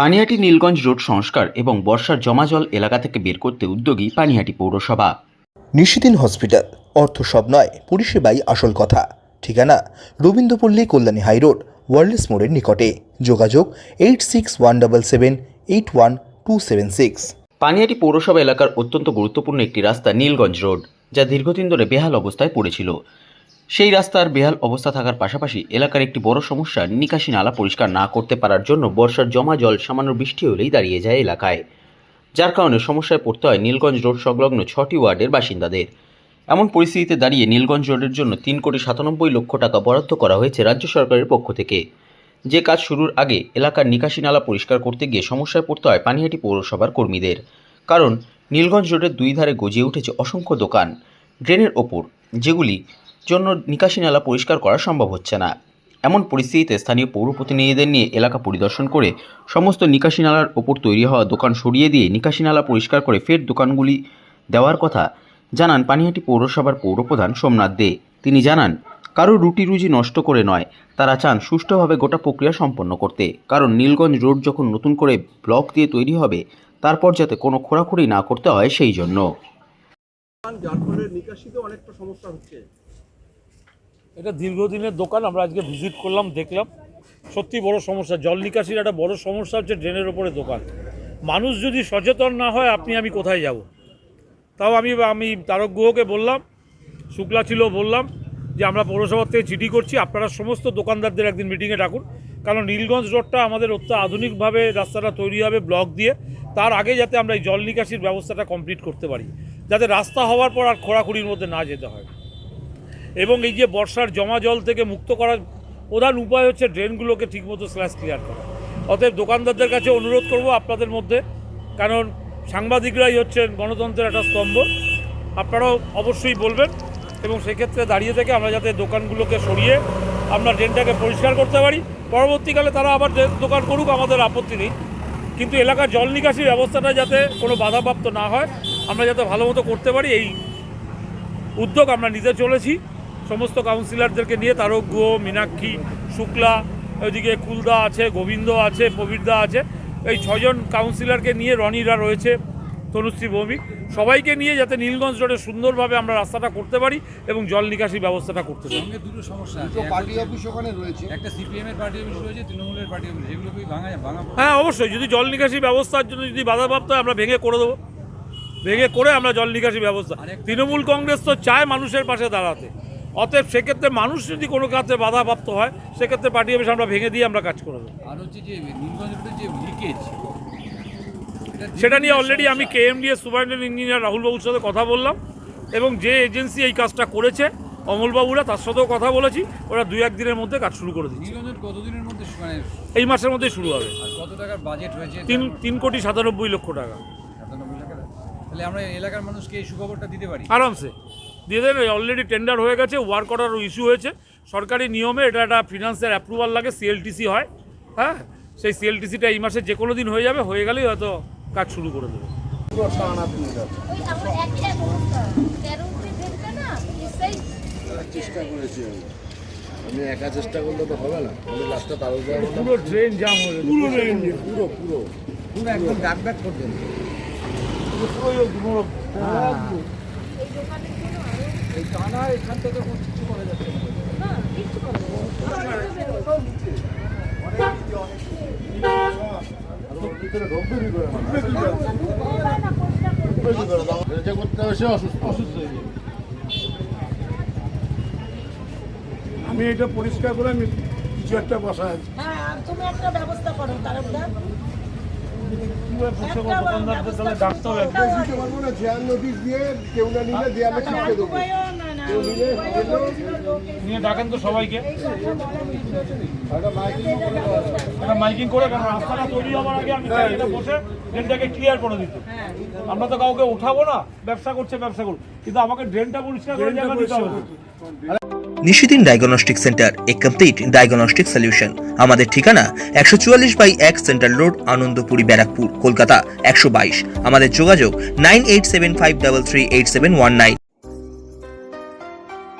Panihati Nilganj road সংস্কার এবং বর্ষার জমাজল এলাকা থেকে বের করতে উদ্যোগী পানিহাটি পৌরসভা। নিশিদিন হসপিটাল অর্থ সব নয় পরিষেবাই আসল কথা। ঠিকানা রবীন্দ্রপল্লী কল্যাণী হাইরোড ওয়ার্ল্ডস মোড়ের নিকটে। যোগাযোগ eight six one double seven eight one two seven six. Panihati পৌরসভা এলাকার অত্যন্ত গুরুত্বপূর্ণ একটি রাস্তা নীলগঞ্জ রোড যা দীর্ঘদিন ধরে বেহাল অবস্থায় পড়েছিল। সেই রাস্তার বেহাল অবস্থা থাকার পাশাপাশি এলাকার একটি বড় সমস্যা, নিকাশি নালা পরিষ্কার না করতে পারার জন্য বর্ষার জমা জল সামান্য বৃষ্টি হলেই দাঁড়িয়ে যায় এলাকায়। যার কারণে সমস্যায় পড়তে হয় নীলগঞ্জ রোড সংলগ্ন ছটি ওয়ার্ডের বাসিন্দাদের। এমন পরিস্থিতিতে দাঁড়িয়ে নীলগঞ্জ রোডের জন্য তিন কোটি সাতানব্বই লক্ষ টাকা বরাদ্দ করা হয়েছে রাজ্য সরকারের পক্ষ থেকে। যে কাজ শুরুর আগে এলাকার নিকাশি নালা পরিষ্কার করতে গিয়ে সমস্যায় পড়তে হয় পানিহাটি পৌরসভার কর্মীদের। কারণ নীলগঞ্জ রোডের দুই ধারে গজিয়ে উঠেছে অসংখ্য দোকান। ড্রেনের ওপর যেগুলি জন্য নিকাশি নালা পরিষ্কার করা সম্ভব হচ্ছে না। এমন পরিস্থিতিতে স্থানীয় পৌর প্রতিনিধিদের নিয়ে এলাকা পরিদর্শন করে সমস্ত নিকাশি নালার ওপর তৈরি হওয়া দোকান সরিয়ে দিয়ে নিকাশি নালা পরিষ্কার করে ফের দোকানগুলি দেওয়ার কথা জানান পানিহাটি পৌরসভার পৌরপ্রধান সোমনাথ দে। তিনি জানান, কারও রুটি রুজি নষ্ট করে নয়, তারা চান সুষ্ঠুভাবে গোটা প্রক্রিয়া সম্পন্ন করতে। কারণ নীলগঞ্জ রোড যখন নতুন করে ব্লক দিয়ে তৈরি হবে, তারপর যাতে কোনো খোঁড়াখুড়ি না করতে হয় সেই জন্য। যার ফলে নিকাশিতে অনেকটা সমস্যা হচ্ছে। এটা দীর্ঘদিনের দোকান, আমরা আজকে ভিজিট করলাম, দেখলাম। সত্যি বড় সমস্যা। জল নিকাশির একটা বড় সমস্যা হচ্ছে ড্রেনের ওপরে দোকান। মানুষ যদি সচেতন না হয়, আপনি, আমি কোথায় যাব? তাও আমি আমি তারক গুহকে বললাম, শুক্লা ছিল বললাম, যে আমরা পৌরসভার থেকে চিঠি করছি, আপনারা সমস্ত দোকানদারদের একদিন মিটিংয়ে ডাকুন। কারণ নীলগঞ্জ রোডটা আমাদের অত্য আধুনিকভাবে রাস্তাটা তৈরি হবে ব্লক দিয়ে। তার আগে যাতে আমরা এই জল নিকাশির ব্যবস্থাটা কমপ্লিট করতে পারি। যাতে রাস্তা হওয়ার পর আর খোঁড়াখুড়ির মধ্যে না যেতে হয়। এবং এই যে বর্ষার জমা জল থেকে মুক্ত করার প্রধান উপায় হচ্ছে ড্রেনগুলোকে ঠিকমতো স্ল্যাশ ক্লিয়ার করা। অতএব দোকানদারদের কাছে অনুরোধ করব আপনাদের মধ্যে, কারণ সাংবাদিকরাই হচ্ছেন গণতন্ত্রের একটা স্তম্ভ, আপনারাও অবশ্যই বলবেন এবং সেক্ষেত্রে দাঁড়িয়ে থেকে আমরা যাতে দোকানগুলোকে সরিয়ে আমরা ড্রেনটাকে পরিষ্কার করতে পারি। পরবর্তীকালে তারা আবার দোকান করুক, আমাদের আপত্তি নেই। কিন্তু এলাকার জল নিকাশি ব্যবস্থাটা যাতে কোনো বাধাপ্রাপ্ত না হয়, আমরা যাতে ভালো মতো করতে পারি, এই উদ্যোগ আমরা নিতে চলেছি। সমস্ত কাউন্সিলরদেরকে নিয়ে তারক গুহ মীনাক্ষী শুক্লা ওইদিকে কুলদা আছে গোবিন্দ আছে প্রবীরদা আছে। এই ছজন কাউন্সিলরকে নিয়ে রনিরা রয়েছে তনুশ্রী ভৌমিক সবাইকে নিয়ে যাতে নীলগঞ্জ রোডে সুন্দরভাবে আমরা রাস্তাটা করতে পারি এবং জল নিকাশি ব্যবস্থাটা করতে পারি দুটো সমস্যা পার্টি অফিস ওখানে রয়েছে। একটা সিপিএম পার্টি অফিস রয়েছে তৃণমূলের পার্টি অফিস এগুলোকে ভাঙা ভাঙা হ্যাঁ অবশ্যই। যদি জল নিকাশি ব্যবস্থার জন্য যদি বাধাপ্রাপ্ত হয় আমরা ভেঙে করে দেবো। ভেঙে করে আমরা জল নিকাশি ব্যবস্থা। তৃণমূল কংগ্রেস তো চায় মানুষের পাশে দাঁড়াতে। অতএব সেক্ষেত্রে মানুষ যদি কোনো কাজে বাধাপ্রাপ্ত হয় সেক্ষেত্রে পার্টি অফিস আমরা ভেঙে দিয়ে আমরা কাজ করে দেবো। আর হচ্ছে যে যে লিকেজ সেটা নিয়ে অলরেডি আমি কেএমডিএস সুপারিনটেন্ডেন্ট ইঞ্জিনিয়ার রাহুল বাবুর সাথে কথা বললাম এবং যে এজেন্সি এই কাজটা করেছে অমলবাবুরা তার সাথেও কথা বলেছি ওরা দুই এক দিনের মধ্যে কাজ শুরু করে দিচ্ছে। কতদিনের মধ্যে মানে এই মাসের মধ্যেই শুরু হবে। আর কত টাকার বাজেট হয়েছে? তিন তিন কোটি সাতানব্বই লক্ষ টাকা। তাহলে আমরা এলাকার মানুষকে এই সুখবরটা দিতে পারি? আরামসে। দিয়ে দেন অলরেডি টেন্ডার হয়ে গেছে ওয়ার্ক অর্ডারও ইস্যু হয়েছে। সরকারি নিয়মে এটা একটা ফিনান্সের অ্যাপ্রুভাল লাগে সিএলটিসি হয় হ্যাঁ? সেই সিএলটিসিটা এই মাসে যে কোনো দিন হয়ে যাবে হয়ে গেলেই হয়তো কাজ শুরু করে দেবে। চেষ্টা করেছি আমি। একা চেষ্টা করলে তো হবে না। পুরো ট্রেন জাম হয়ে পুরো পুরো পুরো। পুরো একদম ডাক ডাক করবেন এই টানা এখান থেকে কিছু করা যাচ্ছে না। না কিচ্ছু করবে করতে হবে সে অসুস্থ। অসুস্থ হয়ে যাবে। আমি এটা পরিষ্কার করে আমি কিছু একটা বসা আছি। হ্যাঁ তুমি একটা ব্যবস্থা করো তারপরে দোকানদারদের তাহলে ডাকতে হবে একদম। দিতে পারব না চেয়ার নোটিশ দিয়ে কেউ না নিলে দেয়ালে চিপকে দেবো। নিয়ে ডাকেন তো সবাইকে। মাইকিং করে রাস্তাটা তৈরি হওয়ার আগে আমি বসে ড্রেনটাকে ক্লিয়ার করে দিতে আমরা তো কাউকে উঠাবো না, ব্যবসা করছে, ব্যবসা করুন কিন্তু আমাকে ড্রেনটা পরিষ্কার করে জায়গা দিতে হবে। নিশিদিন ডায়াগনস্টিক সেন্টার এ কমপ্লিট ডায়াগনস্টিক সলিউশন আমাদের ঠিকানা একশো চুয়াল্লিশ বাই এক সেন্ট্রাল রোড, আনন্দপুরি, ব্যারাকপুর, কলকাতা, একশো বাইশ। আমাদের যোগাযোগ nine eight seven five double three eight seven one nine.